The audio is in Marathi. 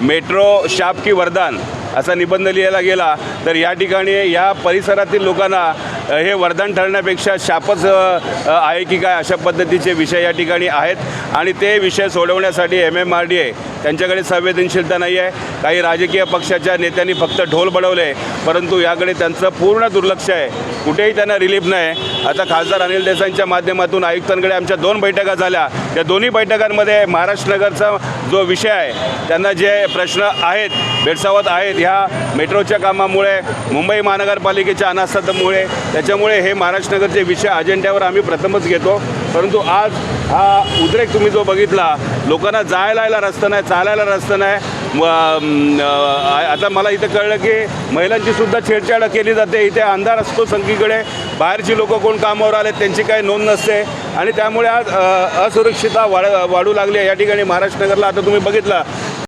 मेट्रो शाप की वरदान असा निबंध लिहायला गेला. तर या ठिकाणी या परिसरातील लोकांना हे वरदान ठरण्यापेक्षा शापच आहे की काय अशा पद्धतीचे विषय या ठिकाणी आहेत. आणि ते विषय सोडवण्यासाठी M M R D A त्यांच्याकडे संवेदनशीलता नाही आहे. काही राजकीय पक्षाच्या नेत्यांनी फक्त ढोल बडवले परंतु याकडे त्यांचं पूर्ण दुर्लक्ष आहे. कुठेही त्यांना रिलीफ नाही. आता खासदार अनिल देसाईंच्या माध्यमातून आयुक्तांकडे आमच्या दोन बैठका झाल्या. त्या दोन्ही बैठकांमध्ये महाराष्ट्र नगरचा जो विषय आहे त्यांना जे प्रश्न आहेत भेडसावत आहेत ह्या मेट्रोच्या कामामुळे मुंबई महानगरपालिकेच्या अनास्थामुळे त्याच्यामुळे हे महाराष्ट्र नगरचे विषय अजेंड्यावर आम्ही प्रथमच घेतो. परंतु आज हा उद्रेक तुम्ही जो बघितला लोकांना जायला यायला रस्ता नाही चालायला रस्ता नाही. आता मला इथं कळलं की महिलांची सुद्धा छेडछाड केली जाते. इथे अंधार असतो संगीकडे. बाहेरची लोकं कोण कामावर आले त्यांची काही नोंद नसते. आणि त्यामुळे आज असुरक्षितता वाढ वाढू लागली आहे. या ठिकाणी महाराष्ट्र नगरला आता तुम्ही बघितला